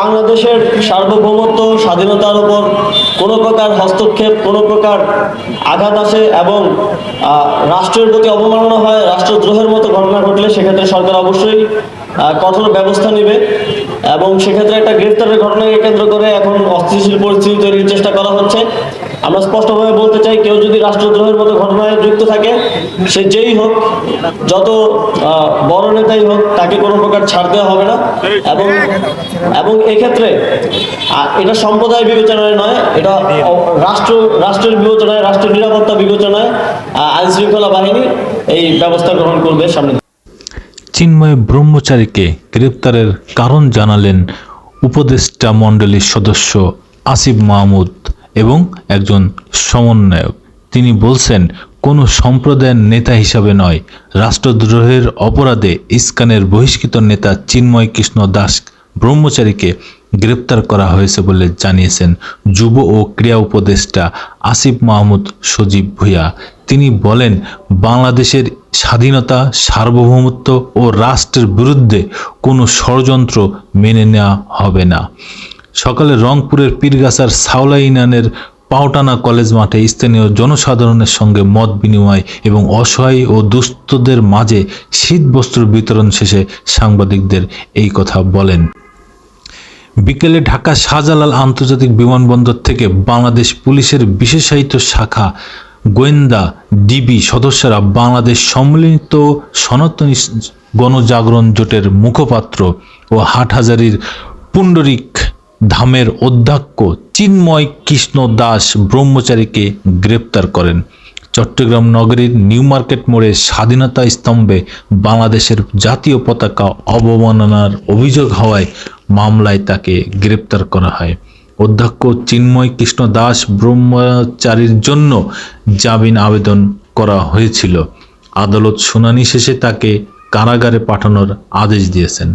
বাংলাদেশের সার্বভৌমত্ব, স্বাধীনতার উপর কোনো প্রকার হস্তক্ষেপ, কোনো প্রকার আঘাত আসে এবং রাষ্ট্রের প্রতি অবমাননা হয়, রাষ্ট্রদ্রোহের মতো ঘটনা ঘটলে সেক্ষেত্রে সরকার অবশ্যই কঠোর ব্যবস্থা নেবে এবং সেক্ষেত্রে একটা গ্রেফতারের ঘটনাকে কেন্দ্র করে এখন অস্থিতিশীল পরিস্থিতি তৈরির চেষ্টা করা হচ্ছে। আমরা স্পষ্টভাবে বলতে চাই, কেউ যদি রাষ্ট্রদ্রোহের মতো ঘটনায় যুক্ত থাকে, সে যেই হোক, যত বড় নেতাই হোক, তাকে কোনো প্রকার ছাড় দেওয়া হবে না। এবং এবং এক্ষেত্রে এটা সম্প্রদায় বিবেচনায় নয়, এটা রাষ্ট্র, রাষ্ট্রের বিবেচনায়, রাষ্ট্রের নিরাপত্তা বিবেচনায় আইন শৃঙ্খলা বাহিনী এই ব্যবস্থা গ্রহণ করবে সামনে। চিন্ময় ব্রহ্মচারীকে গ্রেপ্তারের কারণ জানালেন উপদেষ্টা মণ্ডলীর সদস্য আসিফ মাহমুদ এবং একজন সমন্বয়ক। তিনি বলছেন কোনো সম্প্রদায়ের নেতা হিসাবে নয়। রাষ্ট্রদ্রোহের অপরাধে ইস্কানের বহিষ্কৃত নেতা চিন্ময় কৃষ্ণ দাস ব্রহ্মচারীকে গ্রেপ্তার করা হয়েছে বলে জানিয়েছেন যুব ও ক্রীড়া উপদেষ্টা আসিফ মাহমুদ সজীব ভূঁইয়া। তিনি বলেন, বাংলাদেশের স্বাধীনতা, সার্বভৌমত্ব ও রাষ্ট্রের বিরুদ্ধে কোনো ষড়যন্ত্র মেনে নেওয়া হবে না। সকালে রংপুরের পীরগাছার সাওলা ইউনিয়নের পাওটানা কলেজ মাঠে স্থানীয় জনসাধারণের সঙ্গে মত বিনিময় এবং অসহায় ও দুস্থদের মাঝে শীত বস্ত্র বিতরণ শেষে সাংবাদিকদের এই কথা বলেন। বিকেলে ঢাকা শাহজালাল আন্তর্জাতিক বিমানবন্দর থেকে বাংলাদেশ পুলিশের বিশেষায়িত শাখা গোয়েন্দা ডিবি সদস্যরা বাংলাদেশ সম্মিলিত সনাতনী গণজাগরণ জোটের মুখপাত্র ও হাটহাজারির পুণ্ডরিক ধামের অধ্যক্ষ চিন্ময় কৃষ্ণ দাস ব্রহ্মচারীকে গ্রেপ্তার করেন। চট্টগ্রাম নগরীর নিউ মার্কেট মোড়ে স্বাধীনতা স্তম্ভে বাংলাদেশের জাতীয় পতাকা অবমাননার অভিযোগ হওয়ায় মামলায় তাকে গ্রেপ্তার করা হয়। অধ্যক্ষ চিন্ময় কৃষ্ণ দাস ব্রহ্মচারীর জন্য জামিন আবেদন করা হয়েছিল। আদালত শুনানি শেষে তাকে কারাগারে পাঠানোর আদেশ দিয়েছেন।